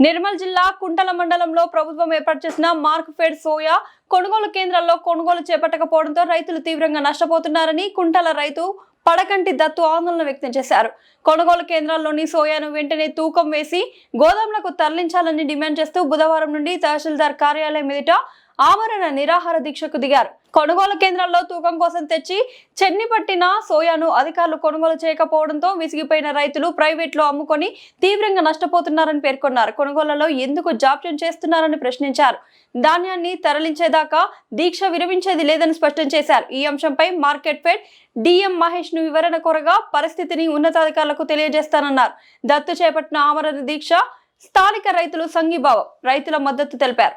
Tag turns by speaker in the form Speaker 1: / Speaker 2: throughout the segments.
Speaker 1: నిర్మల్ జిల్లా కుంటల మండలంలో ప్రభుత్వం ఏర్పాటు చేసిన మార్క్ ఫెడ్ సోయా కొనుగోలు కేంద్రాల్లో కొనుగోలు చేపట్టకపోవడంతో రైతులు తీవ్రంగా నష్టపోతున్నారని కుంటల రైతు పడకంటి దత్తు ఆందోళన వ్యక్తం చేశారు. కొనుగోలు కేంద్రాల్లోని సోయాను వెంటనే తూకం వేసి గోదాంలకు తరలించాలని డిమాండ్ చేస్తూ బుధవారం నుండి తహసీల్దార్ కార్యాలయం ఎదుట ఆమరణ నిరాహార దీక్షకు దిగారు. కొనుగోలు కేంద్రాల్లో తూకం కోసం తెచ్చి చెన్ని పట్టిన సోయాను అధికారులు కొనుగోలు చేయకపోవడంతో విసిగిపోయిన రైతులు ప్రైవేట్లో అమ్ముకొని తీవ్రంగా నష్టపోతున్నారని పేర్కొన్నారు. కొనుగోళ్ళలో ఎందుకు జాప్యం చేస్తున్నారని ప్రశ్నించారు. ధాన్యాన్ని తరలించేదాకా దీక్ష విరమించేది లేదని స్పష్టం చేశారు. ఈ అంశంపై మార్కెట్ ఫెడ్ డిఎం మహేష్ను వివరణ కోరగా పరిస్థితిని ఉన్నతాధికారులకు తెలియజేస్తానన్నారు. దత్తు చేపట్టిన ఆమరణ దీక్ష స్థానిక రైతులు సంఘీభావం. రైతుల మద్దతు తెలిపారు.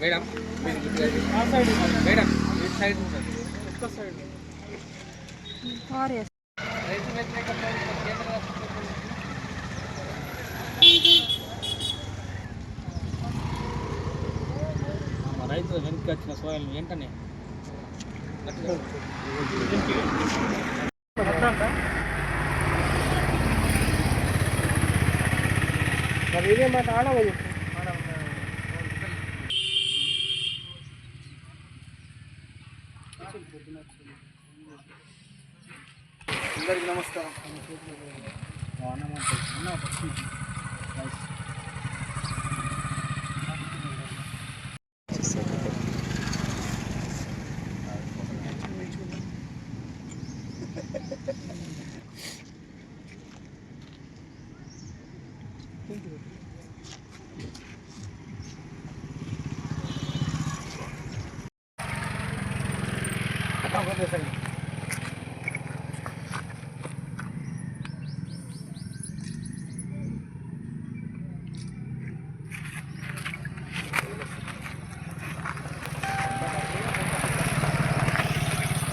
Speaker 2: మేడం మేడం సైడ్ ఉంటుంది రైతు వెనక్కి వచ్చిన సోయలు వెంటనే.
Speaker 3: మరి ఇదే మాట ఆడవ అందరికి నమస్కారం.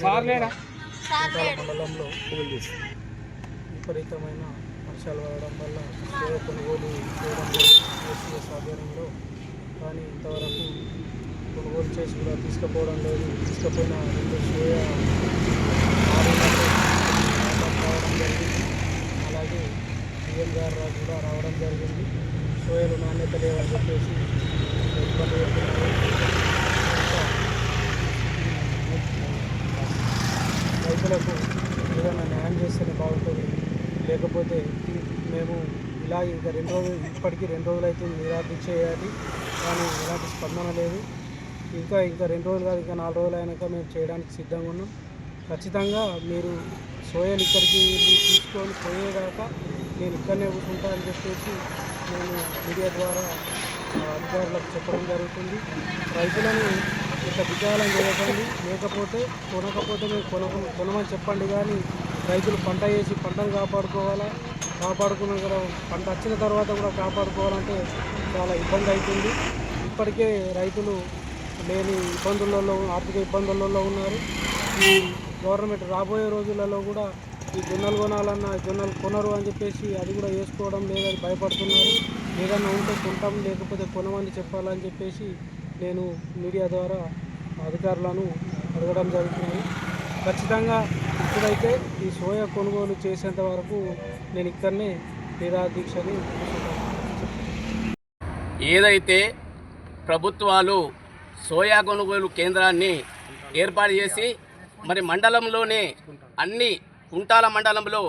Speaker 2: సార్ లేరా
Speaker 3: కుంటాల మండలంలో విపరీతమైన వర్షాలు పడడం వల్ల కొనుగోలు చేయడం ఆధ్వర్యంలో. కానీ ఇంతవరకు కొనుగోలు చేసి కూడా తీసుకుపోవడం లేదు. తీసుకుపోయిన రెండు సోయా రావడం జరిగింది అలాగే సీఎం గారు కూడా రావడం జరిగింది. సోయలు నాణ్యత లేవని చెప్పేసి ఇబ్బంది రైతులకు ఏదైనా న్యాయం చేస్తేనే బాగుంటుంది. లేకపోతే మేము ఇలా ఇంకా రెండు రోజులు ఇప్పటికీ రెండు రోజులు అయితే నిరాకరించేయాలి. చేయాలి కానీ ఎలాంటి స్పందన లేదు. ఇంకా ఇంకా రెండు రోజులు కాదు ఇంకా నాలుగు రోజులు అయినాక మేము చేయడానికి సిద్ధంగా ఉన్నాం. ఖచ్చితంగా మీరు సోయలు ఇక్కడికి తీసుకొని తీసుకొని పోయేదాకా నేను ఇక్కడనే కూర్చుంటా అని చెప్పేసి నేను మీడియా ద్వారా అధికారులకు చెప్పడం జరుగుతుంది. రైతులను ఇంత విజయాలను చేయకండి. లేకపోతే కొనకపోతే మీరు కొనక కొనమని చెప్పండి కానీ రైతులు పంట వేసి పంటను కాపాడుకోవాలా? కాపాడుకున్న కూడా పంట వచ్చిన తర్వాత కూడా కాపాడుకోవాలంటే చాలా ఇబ్బంది అవుతుంది. ఇప్పటికే రైతులు లేని ఇబ్బందులలో ఆర్థిక ఇబ్బందులలో ఉన్నారు. ఈ గవర్నమెంట్ రాబోయే రోజులలో కూడా ఈ జొన్నలు కొనాలన్నా జొన్నలు కొనరు అని చెప్పేసి అది కూడా వేసుకోవడం లేదని భయపడుతున్నారు. ఏదన్నా ఉంటే కొంటాం లేకపోతే కొనమని చెప్పాలని చెప్పేసి నేను మీడియా ద్వారా అధికారులను అడగడం జరుగుతుంది. ఖచ్చితంగా ఇప్పుడైతే ఈ సోయా కొనుగోలు చేసేంత వరకు నేను ఇక్కడనే నిరాదీక్షని
Speaker 4: ఏదైతే ప్రభుత్వాలు సోయా కొనుగోలు కేంద్రాన్ని ఏర్పాటు చేసి మరి మండలంలోనే అన్ని కుంటాల మండలంలో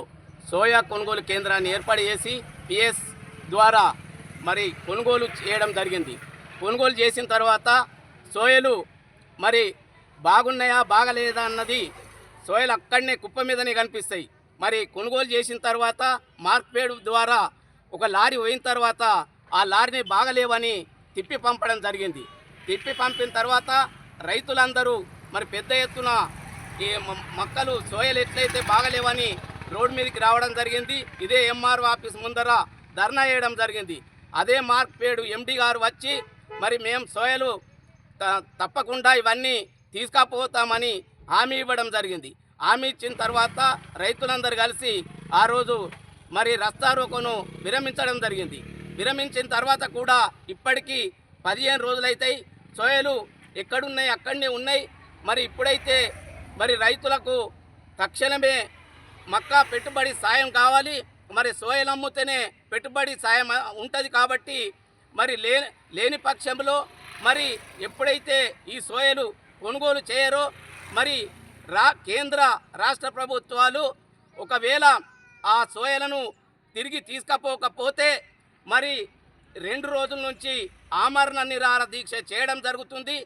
Speaker 4: సోయా కొనుగోలు కేంద్రాన్ని ఏర్పాటు చేసి పిఎస్ ద్వారా మరి కొనుగోలు చేయడం జరిగింది. కొనుగోలు చేసిన తర్వాత సోయలు మరి బాగున్నాయా బాగలేదా అన్నది సోయలు అక్కడనే కుప్ప మీదనే కనిపిస్తాయి. మరి కొనుగోలు చేసిన తర్వాత మార్క్పేడ్ ద్వారా ఒక లారీ పోయిన తర్వాత ఆ లారీని బాగలేవని తిప్పి పంపడం జరిగింది. తిప్పి పంపిన తర్వాత రైతులందరూ మరి పెద్ద ఎత్తున ఈ మొక్కలు సోయలు ఎట్లయితే బాగలేవని రోడ్డు మీదకి రావడం జరిగింది. ఇదే ఎంఆర్ఓ ఆఫీస్ ముందర ధర్నా వేయడం జరిగింది. అదే మార్క్పేడు ఎండి గారు వచ్చి మరి మేము సోయలు త- తప్పకుండా ఇవన్నీ తీసుకపోతామని హామీ ఇవ్వడం జరిగింది. హామీ ఇచ్చిన తర్వాత రైతులందరూ కలిసి ఆ రోజు మరి రస్తారోకోను విరమించడం జరిగింది. విరమించిన తర్వాత కూడా ఇప్పటికీ పదిహేను రోజులైతాయి సోయలు ఎక్కడున్నాయి అక్కడనే ఉన్నాయి. మరి ఇప్పుడైతే మరి రైతులకు తక్షణమే మక్కా పెట్టుబడి సాయం కావాలి. మరి సోయలు అమ్ముతేనే పెట్టుబడి సాయం ఉంటుంది కాబట్టి మరి లే లేని పక్షంలో మరి ఎప్పుడైతే ఈ సోయలు కొనుగోలు చేయరో మరి రా కేంద్ర రాష్ట్ర ప్రభుత్వాలు ఒకవేళ ఆ సోయలను తిరిగి తీసుకపోకపోతే మరి రెండు రోజుల నుంచి ఆమరణ నిరాహార దీక్ష చేయడం జరుగుతుంది.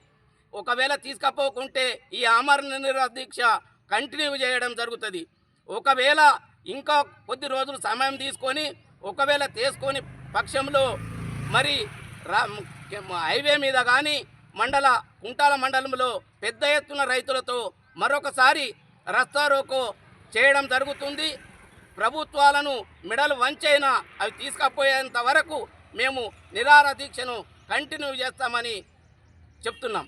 Speaker 4: ఒకవేళ తీసుకపోకుంటే ఈ ఆమరణ నిరాహార దీక్ష కంటిన్యూ చేయడం జరుగుతుంది. ఒకవేళ ఇంకా కొద్ది రోజులు సమయం తీసుకొని ఒకవేళ తీసుకొని పక్షంలో మరి హైవే మీద కానీ మండల కుంటాల మండలంలో పెద్ద ఎత్తున రైతులతో మరొకసారి రస్తారోకో చేయడం జరుగుతుంది. ప్రభుత్వాలను మెడలు వంచైనా అవి తీసుకపోయేంత వరకు మేము నిరార దీక్షను కంటిన్యూ చేస్తామని చెప్తున్నాం.